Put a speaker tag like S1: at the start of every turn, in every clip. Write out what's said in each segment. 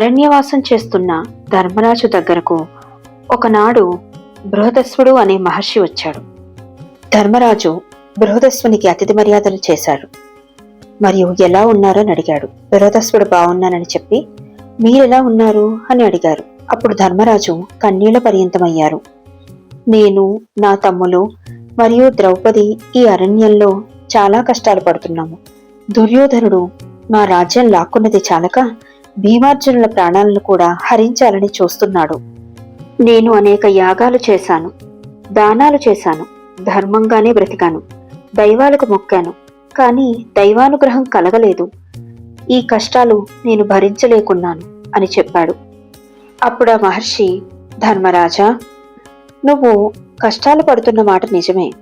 S1: అరణ్యవాసం చేస్తున్న ధర్మరాజు దగ్గరకు ఒకనాడు బృహదస్వుడు అనే మహర్షి వచ్చాడు. ధర్మరాజు బృహదస్వునికి అతిథి మర్యాదలు చేశాడు మరియు ఎలా ఉన్నారని అడిగాడు. బృహదస్వుడు బాగున్నానని చెప్పి మీరెలా ఉన్నారు అని అడిగారు. అప్పుడు ధర్మరాజు కన్నీళ్ళ పర్యంతమయ్యారు. నేను నా తమ్ములు మరియు ద్రౌపది ఈ అరణ్యంలో చాలా కష్టాలు పడుతున్నాము. దుర్యోధనుడు మా రాజ్యం లాక్కున్నది చాలక భీమార్జునుల ప్రాణాలను కూడా హరించాలని చూస్తున్నాడు. నేను అనేక యాగాలు చేశాను దానాలు చేశాను ధర్మంగానే బ్రతికాను దైవాలకు మొక్కాను కానీ దైవానుగ్రహం కలగలేదు. ఈ కష్టాలు నేను భరించలేకున్నాను అని చెప్పాడు. అప్పుడు ఆ మహర్షి ధర్మరాజా నువ్వు కష్టాలు పడుతున్న మాట నిజమే.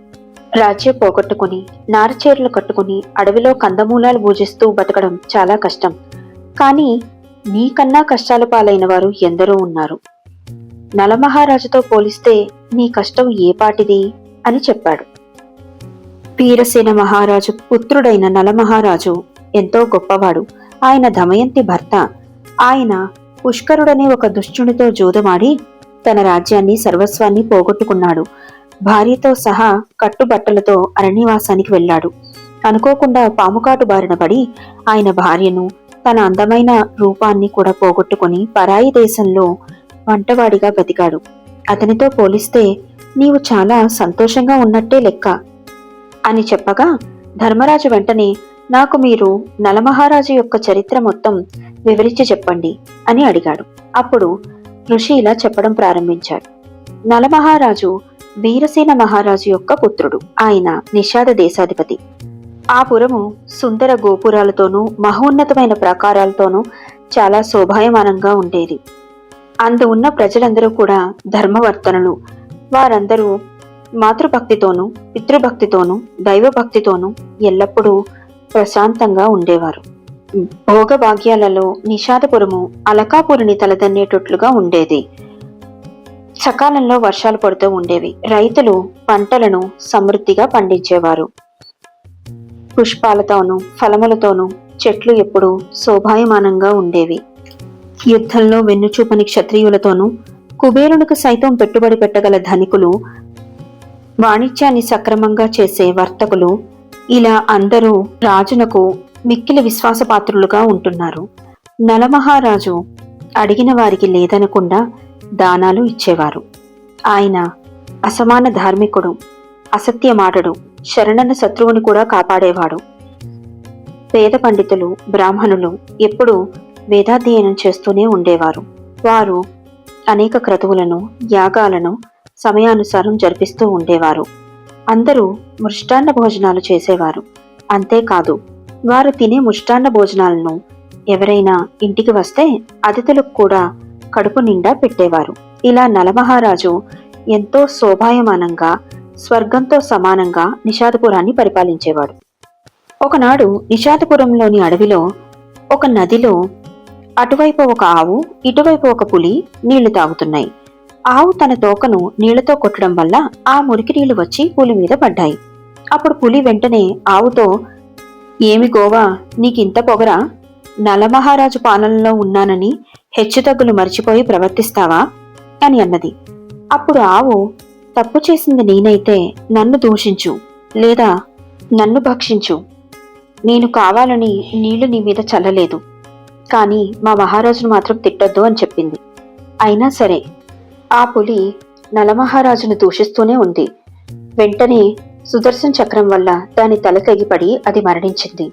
S1: రాజ్యం పోగొట్టుకుని నారచీరలు కట్టుకుని అడవిలో కందమూలాలు పూజిస్తూ బతకడం చాలా కష్టం. కానీ నీకన్నా కష్టాల పాలైన వారు ఎందరో ఉన్నారు. నలమహారాజుతో పోలిస్తే నీ కష్టం ఏపాటిది అని చెప్పాడు. వీరసేన మహారాజు పుత్రుడైన నలమహారాజు ఎంతో గొప్పవాడు. ఆయన దమయంతి భర్త. ఆయన పుష్కరుడనే ఒక దుష్టునితో జూదమాడి తన రాజ్యాన్ని సర్వస్వాన్ని పోగొట్టుకున్నాడు. భార్యతో సహా కట్టుబట్టలతో అరణ్యవాసానికి వెళ్ళాడు. అనుకోకుండా పాముకాటు బారిన పడి ఆయన భార్యను తన అందమైన రూపాన్ని కూడా పోగొట్టుకుని పరాయి దేశంలో వంటవాడిగా బతికాడు. అతనితో పోలిస్తే నీవు చాలా సంతోషంగా ఉన్నట్టే లెక్క. అని చెప్పగా ధర్మరాజు వెంటనే నాకు మీరు నలమహారాజు యొక్క చరిత్ర మొత్తం వివరించి చెప్పండి అని అడిగాడు. అప్పుడు ఋషి ఇలా చెప్పడం ప్రారంభించాడు. నలమహారాజు వీరసేన మహారాజు యొక్క పుత్రుడు. ఆయన నిషాద దేశాధిపతి. ఆ పురము సుందర గోపురాలతోనూ మహోన్నతమైన ప్రాకారాలతోనూ చాలా శోభాయమానంగా ఉండేది. అందు ఉన్న ప్రజలందరూ కూడా ధర్మవర్తనులు. వారందరూ మాతృభక్తితోనూ పితృభక్తితోనూ దైవభక్తితోనూ ఎల్లప్పుడూ ప్రశాంతంగా ఉండేవారు. భోగభాగ్యాలలో నిషాదపురము అలకాపురిని తలదన్నేటట్లుగా ఉండేది. సకాలంలో వర్షాలు పడుతూ ఉండేవి. రైతులు పంటలను సమృద్ధిగా పండించేవారు. పుష్పాలతోనూ ఫలములతోనూ చెట్లు ఎప్పుడూ శోభాయమానంగా ఉండేవి. యుద్ధంలో వెన్నుచూపని క్షత్రియులతోనూ కుబేరునికి సైతం పెట్టుబడి పెట్టగల ధనికులు వాణిజ్యాన్ని సక్రమంగా చేసే వర్తకులు ఇలా అందరూ రాజునకు మిక్కిలి విశ్వాసపాత్రులుగా ఉంటున్నారు. నలమహారాజు అడిగిన వారికి లేదనకుండా దానాలు ఇచ్చేవారు. ఆయన అసమాన ధార్మికుడు. అసత్యమాటడు శరణన శత్రువుని కూడా కాపాడేవాడు. పేద పండితులు బ్రాహ్మణులు ఎప్పుడూ వేదాధ్యయనం చేస్తూనే ఉండేవారు. వారు అనేక క్రతువులను యాగాలను సమయానుసారం జరిపిస్తూ ఉండేవారు. అందరూ మృష్టాన్న భోజనాలు చేసేవారు. అంతేకాదు వారు తినే ముష్టాన్న భోజనాలను ఎవరైనా ఇంటికి వస్తే అతిథులకు కూడా కడుపు నిండా పెట్టేవారు. ఇలా నలమహారాజు ఎంతో శోభాయమానంగా స్వర్గంతో సమానంగా నిషాదపురాన్ని పరిపాలించేవాడు. ఒకనాడు నిషాదపురంలోని అడవిలో ఒక నదిలో అటువైపు ఒక ఆవు ఇటువైపు ఒక పులి నీళ్ళు తాగుతున్నాయి. ఆవు తన తోకను నీళ్ళతో కొట్టడం వల్ల ఆ మురికి నీళ్ళు వచ్చి పులి మీద పడ్డాయి. అప్పుడు పులి వెంటనే ఆవుతో ఏమి గోవా నీకింత పొగరా? నలమహారాజు పాలనలో ఉన్నానని హెచ్చుతగ్గులు మర్చిపోయి ప్రవర్తిస్తావా? అని అన్నది. అప్పుడు ఆవు తప్పు చేసింది నేనైతే నన్ను దూషించు లేదా నన్ను భక్షించు. నేను కావాలని నీళ్ళు నీ మీద చల్లలేదు. కానీ మా మహారాజును మాత్రం తిట్టొద్దు అని చెప్పింది. అయినా సరే ఆ పులి నలమహారాజును దూషిస్తూనే ఉంది. వెంటనే సుదర్శన్ చక్రం వల్ల దాని తల తెగిపడి అది మరణించింది.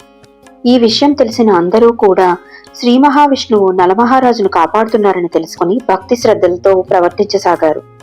S1: ఈ విషయం తెలిసిన అందరూ కూడా శ్రీ మహావిష్ణువు నలమహారాజును కాపాడుతున్నారని తెలుసుకుని భక్తి శ్రద్ధలతో ప్రవర్తించసాగారు.